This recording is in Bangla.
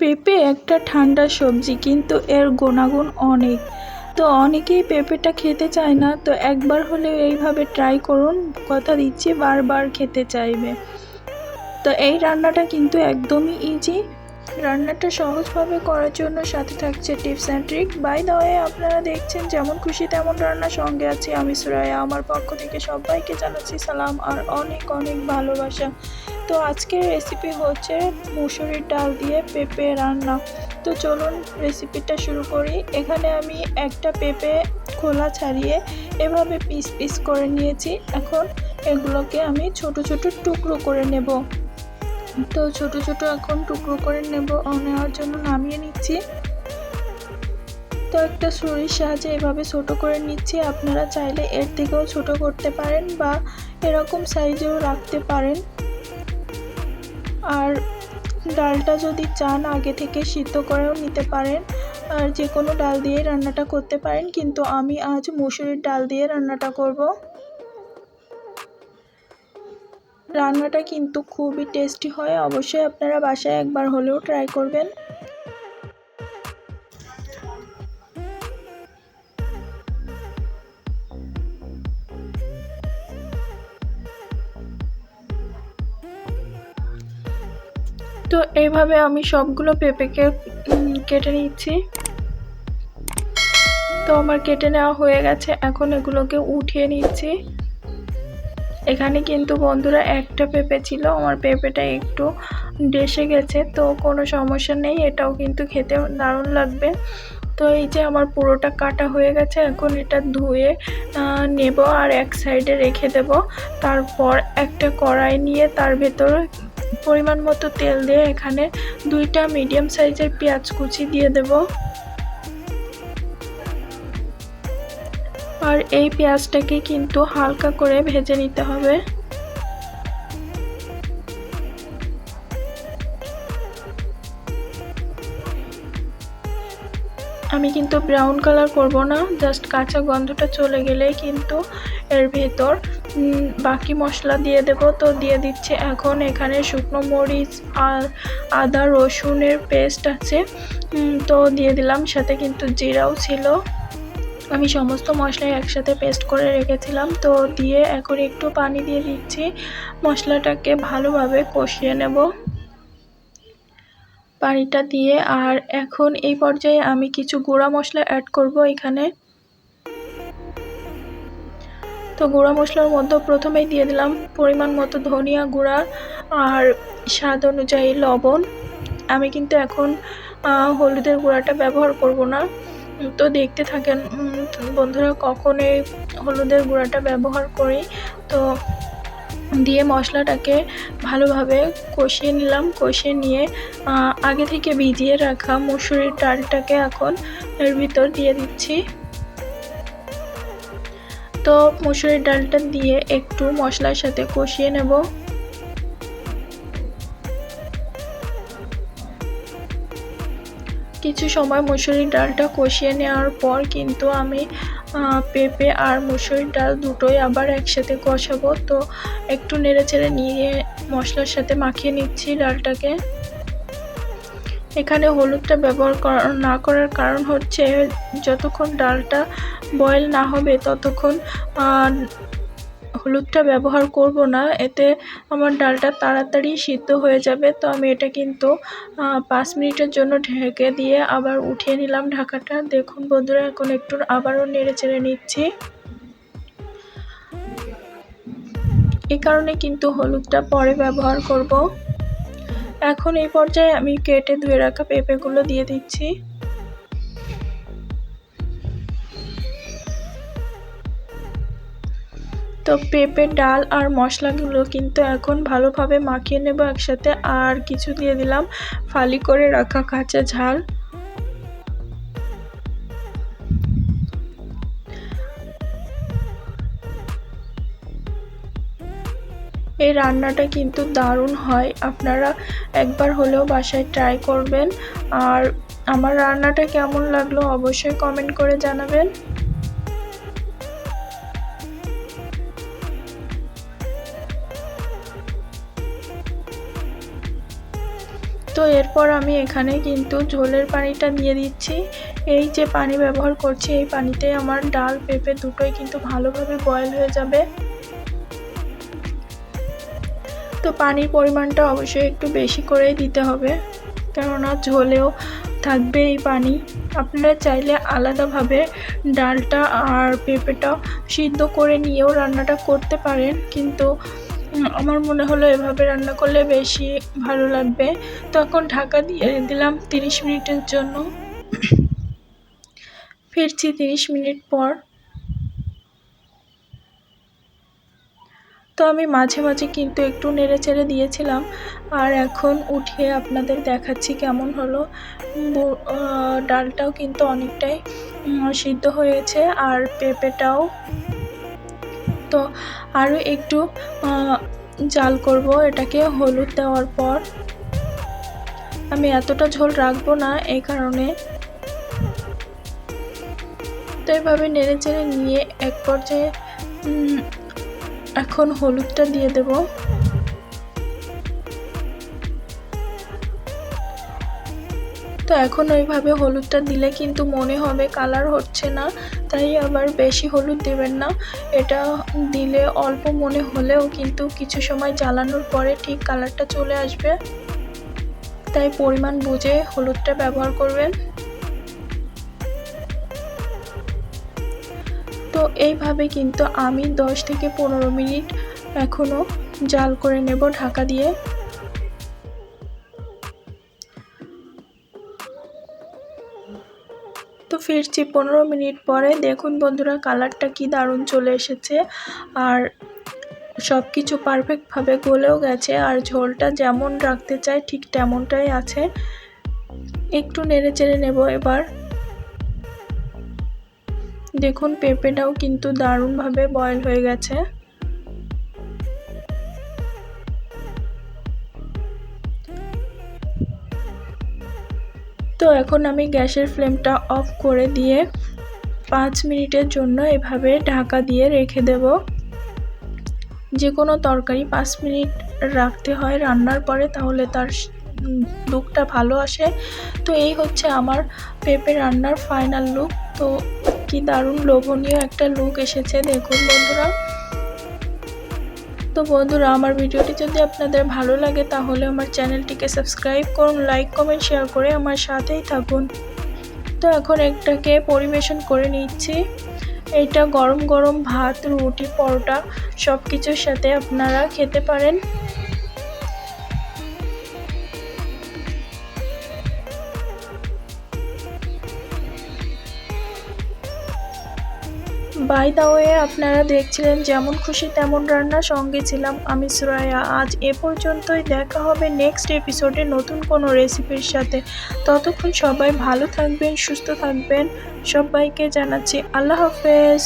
পেঁপে একটা ঠান্ডা সবজি, কিন্তু এর গুণাগুণ অনেক। তো অনেকেই পেঁপেটা খেতে চায় না, তো একবার হলেও এইভাবে ট্রাই করুন, কথা দিচ্ছি, বারবার খেতে চাইবে। তো এই রান্নাটা কিন্তু একদমই ইজি রান্নাটা সহজভাবে করার জন্য সাথে থাকছে tips and trick by the আপনারা দেখছেন যেমন খুশি তেমন রান্না সঙ্গে আছি আমি সুরায়া আমার পক্ষ থেকে সবাইকে জানাচ্ছি সালাম আর অনেক অনেক ভালোবাসা। তো আজকের রেসিপি হচ্ছে মুসুরির ডাল দিয়ে পেঁপে রান্না। তো চলুন রেসিপিটা শুরু করি। এখানে আমি একটা পেঁপে খোলা ছাড়িয়ে এভাবে পিস পিস করে নিয়েছি। এখন এগুলোকে আমি ছোট ছোট টুকরো করে নেব। তো ছোট ছোট এখন টুকরো করে নেব। নেওয়ার জন্য নামিয়ে নিচ্ছি। তো একটা ছুরির সাহায্যে এভাবে ছোট করে নিচ্ছি। আপনারা চাইলে এর থেকেও ছোট করতে পারেন বা এরকম সাইজেও রাখতে পারেন। আর ডালটা যদি চান আগে থেকে সিদ্ধ করেও নিতে পারেন, আর যে কোনো ডাল দিয়ে রান্নাটা করতে পারেন, কিন্তু আমি আজ মুসুরির ডাল দিয়ে রান্নাটা করব। রান্নাটা কিন্তু খুবই টেস্টি হয়, অবশ্যই আপনারা বাসায় একবার হলেও ট্রাই করবেন। তো এইভাবে আমি সবগুলো পেঁপেকে কেটে নিচ্ছি। তো আমার কেটে নেওয়া হয়ে গেছে। এখন এগুলোকে উঠিয়ে নিচ্ছি। এখানে কিন্তু বন্ধুরা একটা পেঁপে ছিল। আমার পেঁপেটা একটু ডেসে গেছে, তো কোনো সমস্যা নেই। এটাও কিন্তু খেতে দারুণ লাগবে। তো এই যে আমার পুরোটা কাটা হয়ে গেছে, এখন এটা ধুয়ে নেব আর এক সাইডে রেখে দেব। তারপর একটা কড়াই নিয়ে তার ভেতর পরিমাণ মতো তেল দিয়ে এখানে দুইটা মিডিয়াম সাইজের পেঁয়াজ কুচি দিয়ে দেব। আর এই পেঁয়াজটাকে কিন্তু হালকা করে ভেজে নিতে হবে। আমি কিন্তু ব্রাউন কালার করব না জাস্ট কাঁচা গন্ধটা চলে গেলেই কিন্তু এর ভেতর বাকি মশলা দিয়ে দেব। তো দিয়ে দিচ্ছি এখন এখানে শুকনো মরিচ আর আদা, রসুনের পেস্ট আছে। তো দিয়ে দিলাম, সাথে কিন্তু জিরাও ছিল। আমি সমস্ত মশলাই একসাথে পেস্ট করে রেখেছিলাম। তো দিয়ে এখন একটু পানি দিয়ে দিচ্ছি। মশলাটাকে ভালোভাবে কষিয়ে নেব। পানিটা দিয়ে, আর এখন এই পর্যায়ে আমি কিছু গুঁড়া মশলা অ্যাড করব এখানে। তো গুঁড়া মশলার মধ্যে প্রথমেই দিয়ে দিলাম পরিমাণ মতো ধনিয়া গুঁড়া আর স্বাদ অনুযায়ী লবণ। আমি কিন্তু এখন হলুদের গুঁড়াটা ব্যবহার করব না। তো দেখতে থাকেন বন্ধুরা কখন এই হলুদের গুঁড়াটা ব্যবহার করি। তো দিয়ে মশলাটাকে ভালোভাবে কষিয়ে নিলাম, কষিয়ে নিয়ে আগে থেকে ভিজিয়ে রাখা মুসুরির ডালটাকে এখন এর ভিতর দিয়ে দিচ্ছি। তো মুসুরির ডালটা দিয়ে একটু মশলার সাথে কষিয়ে নেব। কিছু সময় মুসুরির ডালটা কষিয়ে নেওয়ার পর কিন্তু আমি পেঁপে আর মুসুরির ডাল দুটোই আবার একসাথে কষাবো। তো একটু নেড়ে চেড়ে নিয়ে মশলার সাথে মাখিয়ে নিচ্ছি ডালটাকে। এখানে হলুদটা ব্যবহার না করার কারণ হচ্ছে যতক্ষণ ডালটা বয়েল না হবে, ততক্ষণ হলুদটা ব্যবহার করব না। এতে আমার ডালটা তাড়াতাড়ি সিদ্ধ হয়ে যাবে। তো আমি এটা কিন্তু পাঁচ মিনিটের জন্য ঢেকে দিয়ে আবার উঠিয়ে নিলাম ঢাকাটা। দেখুন বন্ধুরা, এখন একটু আবারও নেড়ে চেড়ে নিচ্ছি। এই কারণে কিন্তু হলুদটা পরে ব্যবহার করব। এখন এই পর্যায়ে আমি কেটে ধুয়ে রাখা পেঁপেগুলো দিয়ে দিচ্ছি। তো পেঁপে, ডাল আর মশলাগুলো কিন্তু এখন ভালোভাবে মাখিয়ে নেব একসাথে। আর কিছু দিয়ে দিলাম ফালি করে রাখা কাঁচা ঝাল। এই রান্নাটা কিন্তু দারুণ হয়। আপনারা একবার হলেও বাসায় ট্রাই করবেন। আর আমার রান্নাটা কেমন লাগল অবশ্যই কমেন্ট করে জানাবেন। তো এরপর আমি এখানে কিন্তু ঝোলের পানিটা দিয়ে দিচ্ছি এই যে পানি ব্যবহার করছি, এই পানিতে আমার ডাল, পেঁপে দুটোই কিন্তু ভালোভাবে বয়েল হয়ে যাবে। পানির পরিমাণটা অবশ্যই একটু বেশি করেই দিতে হবে। কেননা ঝোলেও থাকবে এই পানি। আপনারা চাইলে আলাদাভাবে ডালটা আর পেঁপেটা সিদ্ধ করে নিয়েও রান্নাটা করতে পারেন। কিন্তু আমার মনে হলো এভাবে রান্না করলে বেশি ভালো লাগবে। তখন ঢাকা দিয়ে দিলাম তিরিশ মিনিটের জন্য। ফিরছি তিরিশ মিনিট পর। তো আমি মাঝে মাঝে কিন্তু একটু নেড়ে চেড়ে দিয়েছিলাম। আর এখন উঠিয়ে আপনাদের দেখাচ্ছি কেমন হলো। ডালটাও কিন্তু অনেকটাই সিদ্ধ হয়েছে আর পেঁপেটাও। তো আরও একটু জাল করব এটাকে হলুদ দেওয়ার পর। আমি এতটা ঝোল রাখব না এই কারণে। তো এভাবে নেড়ে চেড়ে নিয়ে এক পর্যায়ে এখন হলুদটা দিয়ে দেব। তো এখন ওইভাবে হলুদটা দিলে কিন্তু মনে হবে কালার হচ্ছে না, তাই আবার বেশি হলুদ দেবেন না। এটা দিলে অল্প মনে হলেও কিন্তু কিছু সময় জ্বালানোর পরে ঠিক কালারটা চলে আসবে। তাই পরিমাণ বুঝে হলুদটা ব্যবহার করবেন। তো এইভাবে কিন্তু আমি 10 থেকে পনেরো মিনিট এখনও জাল করে নেব ঢাকা দিয়ে। তো ফিরছি পনেরো মিনিট পরে। দেখুন বন্ধুরা, কালারটা কি দারুণ চলে এসেছে। আর সব কিছু পারফেক্টভাবে গলেও গেছে। আর ঝোলটা যেমন রাখতে চাই, ঠিক তেমনটাই আছে। একটু নেড়ে চেড়ে নেব এবার। দেখুন, পেঁপেটাও কিন্তু দারুণভাবে বয়েল হয়ে গেছে। তো এখন আমি গ্যাসের ফ্লেমটা অফ করে দিয়ে পাঁচ মিনিটের জন্য এভাবে ঢাকা দিয়ে রেখে দেব। যে কোনো তরকারি পাঁচ মিনিট রাখতে হয় রান্নার পরে, তাহলে তার লুকটা ভালো আসে। তো এই হচ্ছে আমার পেঁপে রান্নার ফাইনাল লুক তো কি দারুণ লোভনীয় একটা লুক এসেছে, দেখুন বন্ধুরা। তো বন্ধুরা, আমার ভিডিওটি যদি আপনাদের ভালো লাগে, তাহলে আমার চ্যানেলটিকে সাবস্ক্রাইব করুন লাইক কমেন্ট শেয়ার করে আমার সাথেই থাকুন। তো এখন একটাকে পরিবেশন করে নিচ্ছি। এটা গরম গরম ভাত, রুটি, পরোটা সব কিছুর সাথে আপনারা খেতে পারেন। বাই দা ওয়ে আপনারা দেখছিলেন যেমন খুশি তেমন রান্না সঙ্গে ছিলাম আমি সুরাইয়া। আজ এ পর্যন্তই দেখা হবে নেক্সট এপিসোডে নতুন কোনো রেসিপির সাথে। ততক্ষণ সবাই ভালো থাকবেন, সুস্থ থাকবেন। সবাইকে জানাচ্ছি আল্লাহ হাফেজ।